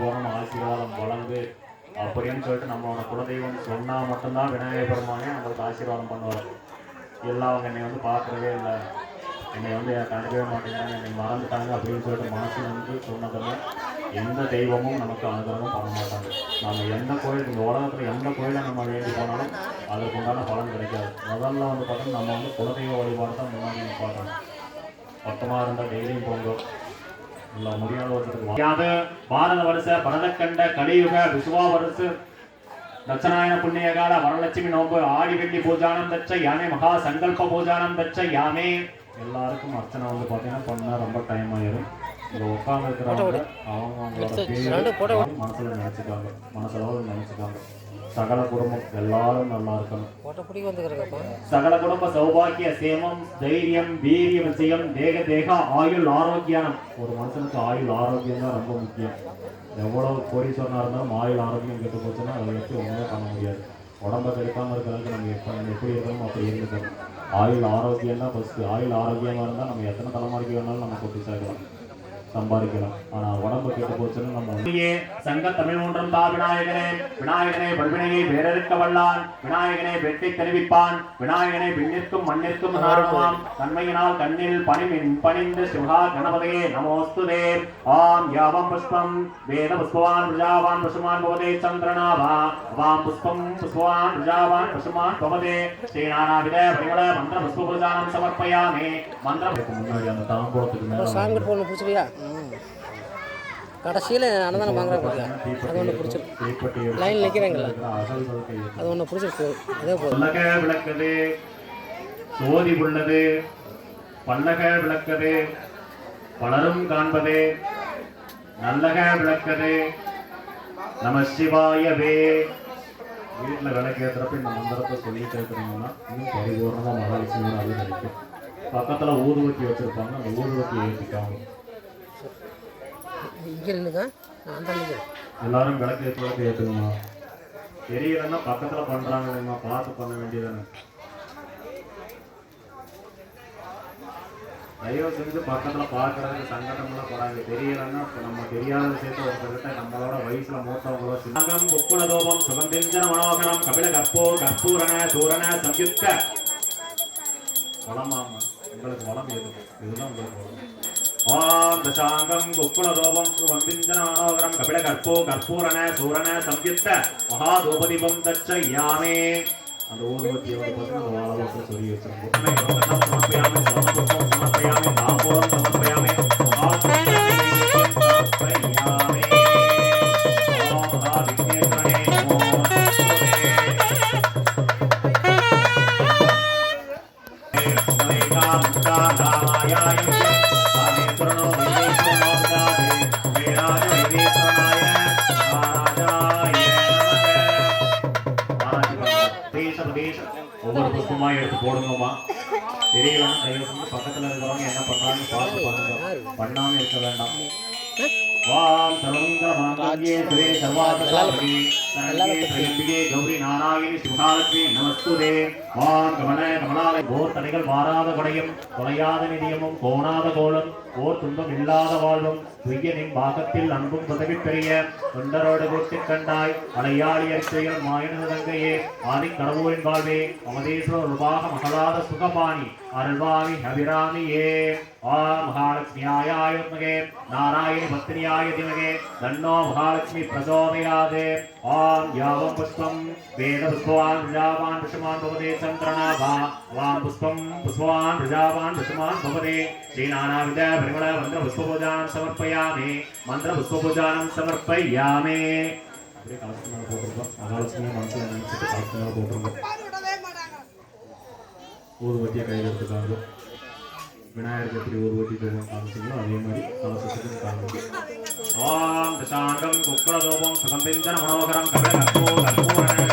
பரிபூர்ணம் ஆசீர்வாதம் வழங்கு அப்படின்னு சொல்லிட்டு நம்மளோட குலதெய்வம் சொன்னால் மட்டும்தான் விநாயகர் பெருமானே நம்மளுக்கு ஆசீர்வாதம் பண்ணுவார். எல்லாம் அவங்க என்னை வந்து பார்க்குறதே இல்லை. என்னை வந்து எனக்கு அனுப்பவே மாட்டேங்கிறாங்க என்னை மறந்துட்டாங்க அப்படின்னு சொல்லிட்டு மனசு வந்து சொன்னதுமே எந்த தெய்வமும் நமக்கு அனுகிரகம் பண்ண மாட்டாங்க. நம்ம எந்த கோயில் இந்த உலகத்தில் எந்த கோயிலை நம்ம வேண்டி போனாலும் அதற்கு உண்டான பலன் கிடைக்காது. முதல்ல வந்து பார்த்தோம்னா நம்ம வந்து குலதெய்வ வழிபாடு தான் முன்னாடி நிப்பாட்டணும். மொத்தமாக இருந்தால் டெய்லியும் போங்கோ முடியாத பாரத வருஷ பரதக்கண்ட கலியுக விசுவா வருஷ தட்சநாயன புண்ணியகால வரலட்சுமி நோம்பு ஆடி வெள்ளி பூஜானம் தச்ச யாமே மகா சங்கல்ப பூஜானம் தச்ச யாமே. எல்லாருக்கும் அர்ச்சனை வந்து பார்த்தீங்கன்னா பண்ணால் ரொம்ப டைம் ஆயிரும். இங்க உட்கார்ந்து இருக்கிறவங்க அவங்க அவங்களோட பேரு மனசுல நினைச்சுக்காங்க. மனசளவு நினைச்சுக்காங்க. சகல குடும்பம் எல்லாரும் நல்லா இருக்கணும். சகல குடும்ப சௌபாகிய சேமம் தைரியம் வீரிய விஜயம் தேக தேக ஆயுள் ஆரோக்கியம். ஒரு மனுஷனுக்கு ஆயுள் ஆரோக்கியம் தான் ரொம்ப முக்கியம். எவ்வளவு கோடீஸ்வரனா இருந்தாலும் ஆயுள் ஆரோக்கியம் கெட்டு போச்சுன்னா அதை வச்சு ஒன்றுமே பண்ண முடியாது. உடம்ப கெடுக்காம இருக்கிறதுக்கு நம்ம எப்ப எப்படி இருக்கணும் அப்படி இருந்துக்கணும். ஆயுள் ஆரோக்கியம் தான் ஃபர்ஸ்ட் ஆயுள் ஆரோக்கியமா இருந்தால் நம்ம எத்தனை தலைமுறைக்கு வேணாலும் நம்ம கொட்டி சேர்க்கலாம். சம்பாதிக்கலாம். ஆனா உடம்பு கெட்டு போச்சுன்னு நம்ம சங்க தமிழ் ஒன்றும் தா விநாயகனே. விநாயகனே பல்வினையை வேறறுக்க வல்லான். விநாயகனே வெற்றி தெரிவிப்பான். விநாயகனை விண்ணிற்கும் மண்ணிற்கும் நாடுவான் தன்மையினால் கண்ணில் பணிமின் பணிந்து சிவா கணபதையே நமோஸ்துதே. ஆம் யாவம் புஷ்பம். வேத புஷ்பவான் பிரஜாவான் பசுமான் பவதே சந்திரநாபா வாம் புஷ்பம் புஷ்பவான் பிரஜாவான் பசுமான் பவதே. ஸ்ரீநானாவித பரிமள மந்திர புஷ்ப பூஜானம் சமர்ப்பயாமே. மந்திரம் முன்னாடி அந்த தாம்பூலத்துக்கு மேல போடணும் பிடிச்சிருக்கியா கடைசியில் அன்னதானம் வாங்குறாங்க பாத்தியா? அது ஒன்று பிடிச்சிருக்கு லைன் நிற்கிறாங்கல்ல அது ஒன்று பிடிச்சிருக்கு. அதே போதும். பல்லக சோதி உள்ளது. பல்லக விளக்குது. பலரும் காண்பது. நல்லக விளக்கது. நம சிவாயவே. வீட்டில் விளக்கு ஏற்றுறப்ப இந்த மந்திரத்தை சொல்லிட்டு இருக்கிறீங்கன்னா இன்னும் பரிபூர்ணமாக மகாலட்சுமி அது கிடைக்கும். பக்கத்தில் ஊதுவத்தி வச்சுருப்பாங்க. அந்த ஊதுவத்தி ஏற்றிக்காங்க இங்கே நின்றுங்க எல்லாரும் விளக்கு ஏற்றுறதுக்கு ஏற்றுக்குமா தெரியலன்னா பக்கத்தில் பண்ணுறாங்க பார்த்து பண்ண வேண்டியதானே தயவு செஞ்சு பக்கத்துல பார்க்கறதுக்கு சங்கடம்லாம் போறாங்க தெரியலன்னா இப்ப நம்ம தெரியாத விஷயத்த ஒருத்தர்கிட்ட நம்மளோட வயசுல மூத்தவங்களோ சிங்கம் குக்குல தோபம் சுகந்திஞ்சன மனோகரம் கபில கற்போ கற்பூரண சூரண சம்யுக்த. வளமாமா உங்களுக்கு வளம் எது? இதுதான் உங்களுக்கு வளம். ஆம் தசாங்கம் குக்குல தோபம் சுகந்திஞ்சன மனோகரம் கபில கற்போ கற்பூரண சூரண சம்யுக்த மகாதோபதீபம் தச்ச யாமே அந்த ஊதுவத்தியை வந்து பார்த்தீங்கன்னா அந்த சொல்லி வச்சிருக்கோம் சமர்ப்பயாமி தாம்பூலம் சமர்ப்பயாமி சமர்ப்பயாமி எடுத்து போடுங்கம்மா. தெரியலன்னா தயவு செஞ்சு பக்கத்துல இருக்கிறவங்க என்ன பண்றாங்க பார்த்து பண்ணுங்க பண்ணாம இருக்க வேண்டாம். வாம் சர்வமங்கல மாங்கல்யே சிவே சர்வார்த்தசாதகே சரண்யே திரியம்பிகே கௌரி நாராயணி சிவகாலட்சுமி நமஸ்துதே. வாம் கமல கமலாலய போர் தடைகள் மாறாத கொடையும் தொலையாத நிதியமும் கோணாத கோலம் ஓர் துன்பம் இல்லாத வாழ்வும் துய்யனின் பாகத்தில் அன்பும் உதவி பெரிய தொண்டரோடு கூட்டி கண்டாய் அலையாளி அறிக்கையில் மாயனது தங்கையே ஆதி கடவுளின் வாழ்வே அமதேஸ்வர ரூபாக மகளாத சுகபாணி அருள்வாமி அபிராமியே. ஆ மகாலட்சுமியாயுத்மகே நாராயணி பத்னியாய திமகே தன்னோ மகாலட்சுமி பிரசோதயாதே ஆம் யாவம் புஷ்பம் வேத புஷ்பவான் பிரஜாவான் விஷமான் பவதே சந்திரநாபா வாம் புஷ்பம் புஷ்பவான் பிரஜாவான் விஷமான் பவதே ஸ்ரீநானாவித பரிமள மந்திர புஷ்பபூஜானம் சமர்ப்பயாமே மந்திர புஷ்பபூஜானம் சமர்ப்பயாமே அப்படியே கலசம் மேலே போட்டிருக்கோம் மகாலட்சுமி மனசில் நினைச்சிட்டு கலசம் மேலே போட்டிருக்கோம் ஊதுபத்தியை கையில் எடுத்துக்காங்க விநாயகருக்கு எப்படி ஒரு தூபம் காமிச்சிங்களோ அதே மாதிரி கலசத்துக்கும் காமிச்சு ஓம் தசாங்கம் குக்கரதோபம் சுகம்பிந்தன மனோகரம் கபில கற்பூர கற்பூர